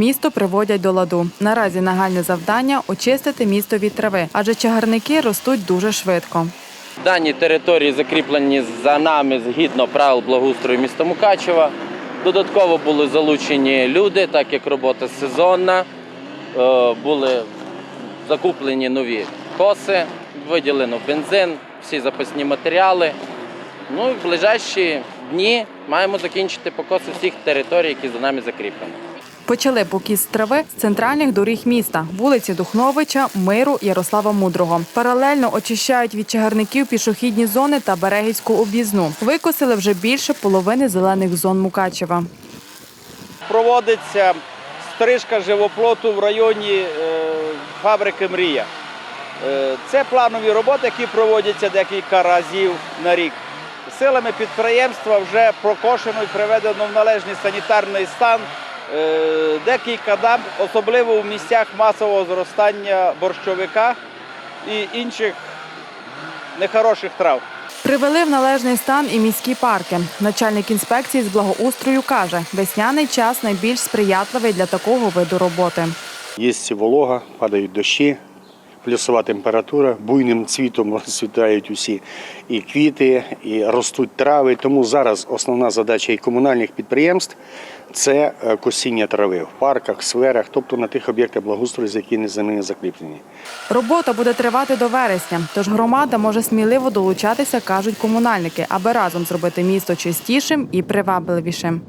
Місто приводять до ладу. Наразі нагальне завдання очистити місто від трави, адже чагарники ростуть дуже швидко. Дані території закріплені за нами згідно правил благоустрою міста Мукачева. Додатково були залучені люди, так як робота сезонна. Е, Були закуплені нові коси, виділено бензин, всі запасні матеріали. Ну і в ближайші дні маємо закінчити покоси всіх територій, які за нами закріплені. Почали покіс трави з центральних доріг міста вулиці Духновича, Миру, Ярослава Мудрого. Паралельно очищають від чагарників пішохідні зони та Берегівську об'їзну. Викосили вже більше половини зелених зон Мукачева. проводиться стрижка живоплоту в районі е, фабрики Мрія. Е, Це планові роботи, які проводяться декілька разів на рік. Силами підприємства вже прокошено і приведено в належний санітарний стан декілька дам, особливо в місцях масового зростання борщовика і інших нехороших трав. Привели в належний стан і міські парки. Начальник інспекції з благоустрою каже, весняний час найбільш сприятливий для такого виду роботи. Є волога, падають дощі, плюсова температура, буйним цвітом розцвітають усі і квіти, і ростуть трави. Тому зараз основна задача і комунальних підприємств це е, косіння трави в парках, сферах, тобто на тих об'єктах благоустрою, які не за ними закріплені. Робота буде тривати до вересня, тож громада може сміливо долучатися, кажуть комунальники, аби разом зробити місто чистішим і привабливішим.